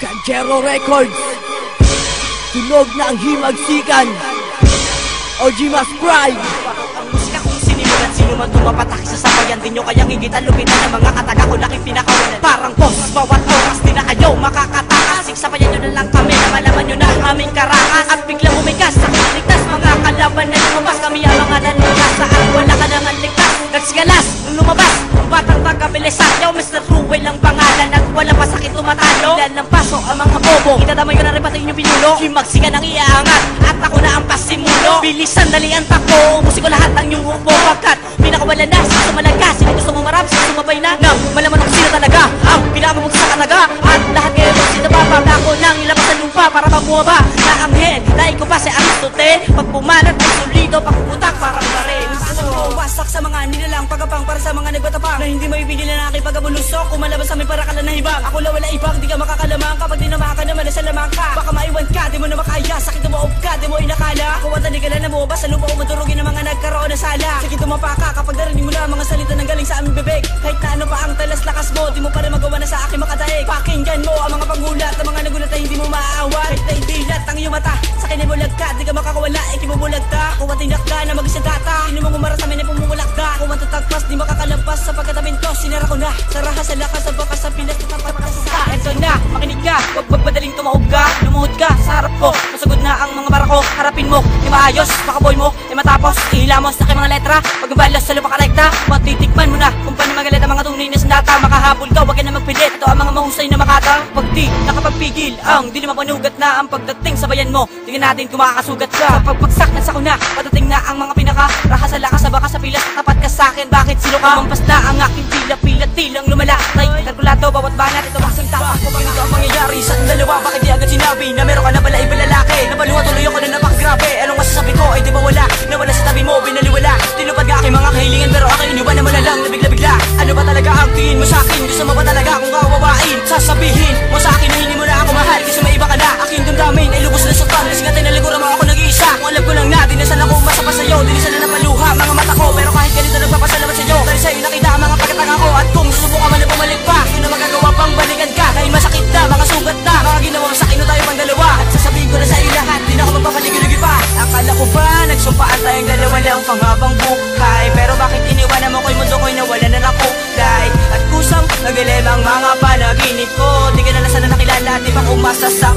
Kanjero Records. Tunog na ang himagsikan OG Mas Pride Ang musika kung sinimulan Sino man tumapatak sa sabayan Din nyo kayang higitan Lupitan ng mga kataga ko Laki pinakawalan. Parang boss Bawat oras Di na kayo makakatakas. Siksabayan nyo na lang kami Na malaman nyo na ang aming karakas. At biglang umigas Sa ligtas Mga kalaban na lumabas. Kami ang mga nalugas Saan wala ka nang ligtas. Nagsigalas lumabas batang tagabilisan Yo Mr. Ruel ang pangalan At wala pa sakit tumatalo Ilan ng paso ang mga bobo. Itadamay ko na rin pati inyong pinulo. Himagsiga ng iaangat At ako na ang pasimulo. Bilisan dali ang takbo. Ubusin ko lahat ng iyong upo Pagkat pinakawala na Sa sumalaga Sino gusto mo marap Sino sumabay na? Nang malaman kung sino talaga Ang pinamamag sa kanaga. At lahat kayo magsinababa Ako nang ilabas sa lupa Para mabuhaba Na ang head Dahil ko pa si Aristotle Pag pumalat ay solido Pagputak Na hindi maipigil na aking pagkabulusok Kumalabas sa amin para ka lang na hibang Ako lang wala ibang. Di ka makakalamang Kapag di naman ka naman Nasa lamang ka. Baka maiwan ka Di mo na makaya. Sakit umaob ka Di mo inakala. Ako ang tanigalan na mo Basta lupa ko madurugin ng mga nagkaroon na sala. Sige tumapa ka Kapag narinig mo na mga salita ng galing sa aming bibig. Kahit na ano pa ang talas lakas mo Di mo pa rin magawa na sa akin makadaig Pakinggan mo ang mga panghulat Ang mga nagulat ay hindi mo maaawat Kahit na indilat ang iyong mata Sa bulag ka Di ka makakawala. Ikibubulag ka Ako ang tinak ka na mag-isang data. Sino mong umara sa amin ay pumumulak Sinara ko na. Saraha sa lakas Sa bakas sa ka sa sa Eto na. Makinig ka. Huwag magmadaling tumahog ka. Lumuhod ka Sa harap ko. Masagod na ang mga barako Harapin mo. Di maayos Baka boy mo. Di matapos. Ihilamos sa aking mga letra. Huwag balas sa lupa karekta. Matitikman mo na Kung paano magalit ang mga tunay na sandata? Makahabol ka Huwag ka na magpilit. Ito ang mga mahusay na makata. Pag di nakapagpigil Ang di naman panugat na Ang pagdating sa bayan mo. Tingnan natin kung makakasugat ka. Sa pagpagsak ng sino ka? Mampas na ang aking pila Pila tilang lumala Tay kalkulado Bawat banat Ito ang salita Ganito ang mangyayari? Sa dalawa? Bakit di agad sinabi Na meron ka na pala iba lalaki? Nabaluha tuloy ako na napakagrabe Anong masasabi ko? Ay di ba wala? Nawala sa tabi mo Binaliwala. Tinupad ka aking mga kahilingan Pero ako iniwan na malalang Nabigla-bigla. Ano ba talaga ang tingin mo sa akin? Gusto mo ba talaga akong kawawain? Sasabihin mo sa akin na hindi sa'yo Dahil nakita mga pagkatanga ko. At kung susubukan man na bumalik pa ko na magagawa pang balikan ka. Dahil masakit na Mga sugat na Mga ginawa mo sa akin na tayo pang dalawa. At sasabihin ko na sa'yo lahat Di na ako magpapaligid-ligid pa Akala ko ba Nagsumpaan tayong dalawa lang panghabang buhay? Pero bakit iniwanan mo ko'y mundo ko'y nawala na ng kulay At kusang nagilem ang mga panaginip ko. Di ka na lang sana nakilala Di ba umasa sa